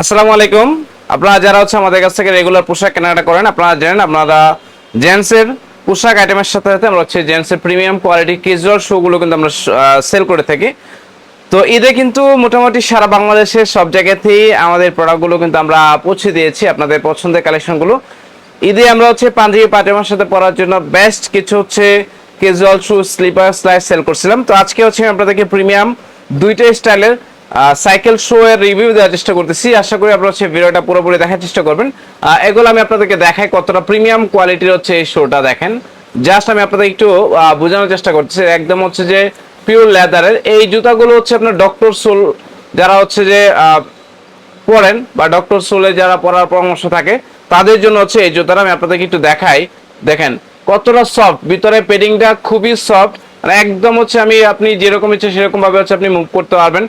আসসালামু আলাইকুম। আপনারা যারা হচ্ছে আমাদের কাছ থেকে রেগুলার পোশাক কেনাকাটা করেন, আপনারা জানেন আপনারা জেন্টসের পোশাক আইটেমের সাথে সাথে আমরা হচ্ছে জেন্টসের প্রিমিয়াম কোয়ালিটি ক্যাজুয়াল শোগুলো কিন্তু আমরা সেল করে থাকি। তো ঈদে কিন্তু মোটামুটি সারা বাংলাদেশের সব জায়গাতেই আমাদের প্রোডাক্টগুলো কিন্তু আমরা পৌঁছে দিয়েছি আপনাদের পছন্দের কালেকশনগুলো ঈদে আমরা হচ্ছে পাঞ্জাবি পাজামার সাথে পরার জন্য বেস্ট কিছু হচ্ছে casual shoe slipper slides sale করছিলাম। তো আজকে হচ্ছে আপনাদেরকে প্রিমিয়াম দুইটা স্টাইলের সাইকেল শো এর রিভিউ দেওয়ার চেষ্টা করতেছি। আশা করি আপনারা হচ্ছে ভিডিওটা পুরোপুরি দেখার চেষ্টা করবেন। এগুলো আমি আপনাদেরকে দেখাই কতটা প্রিমিয়াম কোয়ালিটির হচ্ছে এই শোটা দেখেন। জাস্ট আমি আপনাদের একটু বোঝানোর চেষ্টা করতেছি। একদম হচ্ছে যে পিওর লেদারের এই জুতাগুলো হচ্ছে আপনার ডক্টর সোল যারা হচ্ছে যে পড়েন বা ডক্টর সোলে যারা পড়ার পরামর্শ থাকে, তাদের জন্য হচ্ছে এই জুতাটা আমি আপনাদেরকে একটু দেখাই। দেখেন, কতটা সফট ভিতরে পেডিংটা খুবই সফট মানে একদম হচ্ছে আমি, আপনি যেরকম ইচ্ছে সেরকম ভাবে হচ্ছে আপনি মুভ করতে পারবেন।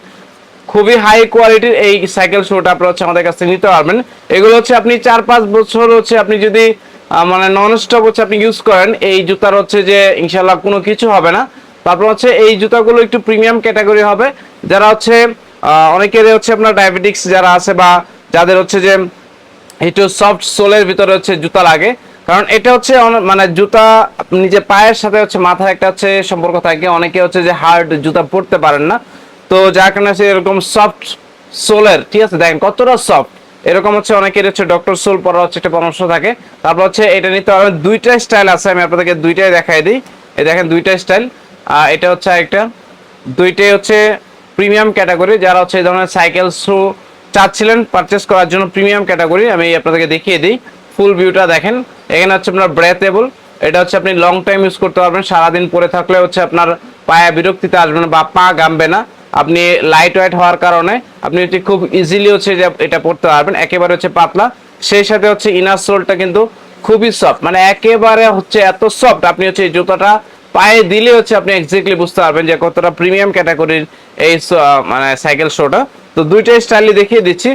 খুবই হাই কোয়ালিটির এই সাইকেল শোটা আপনারা হচ্ছে আমাদের কাছ নিতে পারবেন। এগুলো হচ্ছে আপনি চার পাঁচ বছর হচ্ছে আপনি যদি মানে নন স্টপ হচ্ছে আপনি ইউজ করেন, এই জুতার হচ্ছে যে ইনশাল্লাহ কোনো কিছু হবে না। তারপর হচ্ছে এই জুতাগুলো একটু প্রিমিয়াম ক্যাটাগরি হবে। যারা হচ্ছে অনেকের হচ্ছে আপনার ডায়াবেটিক্স যারা আছে বা যাদের হচ্ছে যে একটু সফট সোলের ভিতরে হচ্ছে জুতা লাগে। কারণ এটা হচ্ছে মানে জুতা নিজে পায়ের সাথে হচ্ছে মাথার একটা হচ্ছে সম্পর্ক থাকে, অনেকে হচ্ছে যে হার্ড জুতা পরতে পারেন না। তো যার কারণে হচ্ছে এরকম সফট সোলের ঠিক আছে? দেখেন কতটা সফট এরকম হচ্ছে অনেকের হচ্ছে ডক্টর সোল পরা হচ্ছে একটা পরামর্শ থাকে। তারপর হচ্ছে এটা নিতে হবে, দুইটা স্টাইল আছে, আমি আপনাদেরকে দুইটাই দেখাই দিই। এই দেখেন দুইটা স্টাইল আর এটা হচ্ছে একটা দুইটাই হচ্ছে প্রিমিয়াম ক্যাটাগরি যারা হচ্ছে এই ধরনের সাইকেল শু চাচ্ছিলেন পারচেস করার জন্য প্রিমিয়াম ক্যাটাগরি আমি আপনাদেরকে দেখিয়ে দিই। ফুল ভিউটা দেখেন। এখানে হচ্ছে আপনার ব্রেথেবল এটা হচ্ছে আপনি লং টাইম ইউজ করতে পারবেন। সারাদিন পরে থাকলে হচ্ছে আপনার পায়ে বিরক্তিতে আসবে না বা পা গামবে না। আপনি লাইট ওয়েট হওয়ার কারণে আপনি হচ্ছে খুব ইজিলি হচ্ছে এটা পড়তে পারবেন, একেবারে হচ্ছে পাতলা। সেই সাথে হচ্ছে ইনার সোলটা কিন্তু খুবই সফট মানে একেবারে হচ্ছে এত সফট আপনি হচ্ছে এই জুতাটা পায়ে দিলে হচ্ছে আপনি এক্স্যাক্টলি বুঝতে পারবেন যে কতটা প্রিমিয়াম ক্যাটাগরির এই মানে সাইকেল শোটা তো দুইটাই স্টাইলই দেখিয়ে দিচ্ছি।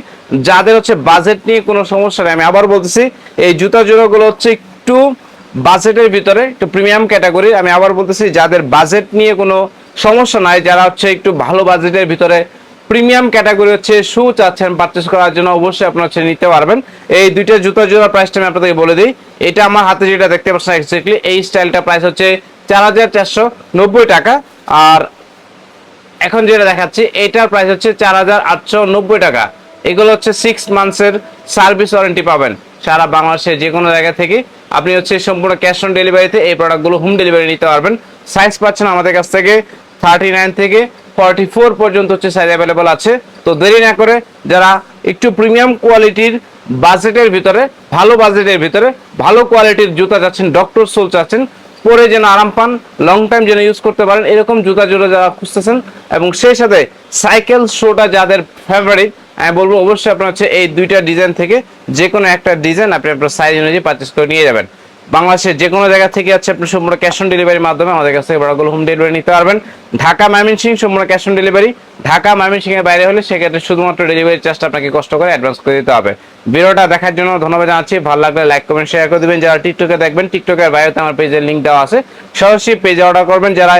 যাদের হচ্ছে বাজেট নিয়ে কোনো সমস্যা নেই, আমি আবার বলতেছি, এই জুতা জোড়াগুলো হচ্ছে একটু বাজেটের ভিতরে, একটু প্রিমিয়াম ক্যাটাগরি আমি আবার বলতেছি, যাদের বাজেট নিয়ে কোনো সমস্যা নাই, যারা হচ্ছে একটু ভালো বাজেটের ভিতরে প্রিমিয়াম ক্যাটাগরি হচ্ছে শু চাচ্ছেন পারচেস করার জন্য অবশ্যই আপনারা হচ্ছে নিতে পারবেন। এই দুইটা জুতা জোড়ার প্রাইসটা আমি আপনাদেরকে বলে দিই। এটা আমার হাতে যেটা দেখতে পাচ্ছেন এক্স্যাক্টলি এই স্টাইলটা প্রাইস হচ্ছে চার হাজার চারশো নব্বই টাকা। আর এখন যেটা দেখাচ্ছি, এটার প্রাইস হচ্ছে চার হাজার আটশো নব্বই টাকা। এগুলো হচ্ছে সিক্স মান্থসের সার্ভিস ওয়ারেন্টি পাবেন। সারা বাংলাদেশের যে কোনো জায়গা থেকে আপনি হচ্ছে সম্পূর্ণ ক্যাশ অন ডেলিভারিতে এই প্রোডাক্টগুলো হোম ডেলিভারি নিতে পারবেন। সাইজ পাচ্ছেন আমাদের কাছ থেকে থার্টি নাইন থেকে ফর্টি ফোর পর্যন্ত হচ্ছে সাইজ অ্যাভেলেবল আছে। তো দেরি না করে যারা একটু প্রিমিয়াম কোয়ালিটির বাজেটের ভিতরে, ভালো বাজেটের ভিতরে, ভালো কোয়ালিটির জুতা চাচ্ছেন ডক্টর সোল চাচ্ছেন, পরে যেন আরাম পান লং টাইম যেন ইউজ করতে পারেন, এরকম জুতা জোড়া যারা খুঁজতেছেন, এবং সেই সাথে সাইকেল শোটা যাদের ফেভারিট আমি বলব অবশ্যই আপনার হচ্ছে এই দুইটা ডিজাইন থেকে যে কোনো একটা ডিজাইন আপনি আপনার সাইজ অনুযায়ী পারচেস করে নিয়ে যাবেন। বাংলাদেশের যে কোনো জায়গা থেকে আছে আপনি সম্পূর্ণ ক্যাশ অন ডেলিভারির মাধ্যমে আমাদের কাছ থেকে বড়গুলো হোম ডেলিভারি নিতে পারবেন। ঢাকা ময়মনসিংহ সম্পূর্ণ cash on delivery Dhaka Mymensingh এর বাইরে হলে সেক্ষেত্রে শুধুমাত্র ডেলিভারি চার্জটা আপনাকে কষ্ট করে অ্যাডভান্স করে দিতে হবে। ভিডিওটা দেখার জন্য ধন্যবাদ জানাচ্ছি। ভালো লাগলে লাইক কমেন্ট শেয়ার করে দিবেন। যারা টিকটকে দেখবেন টিকটকের বাইরেতে আমার পেজের লিঙ্ক দেওয়া আছে। সরাসরি পেজে অর্ডার করবেন। যারা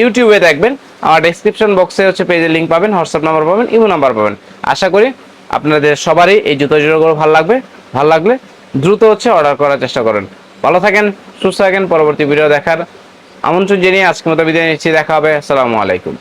ইউটিউবে দেখবেন, আমার ডেসক্রিপশন বক্সে হচ্ছে পেজের লিঙ্ক পাবেন। হোয়াটসঅ্যাপ নাম্বার পাবেন, ইমো নাম্বার পাবেন। আশা করি আপনাদের সবারই এই জুতো জুতোগুলো ভালো লাগবে। ভালো লাগলে দ্রুত হচ্ছে অর্ডার করার চেষ্টা করেন। ভালো থাকেন, সুস্থ থাকেন, পরবর্তী ভিডিও দেখার আমন্ত্রণ জানিয়ে আজকের মতো বিদায় নিচ্ছি, দেখা হবে, আসসালামু আলাইকুম।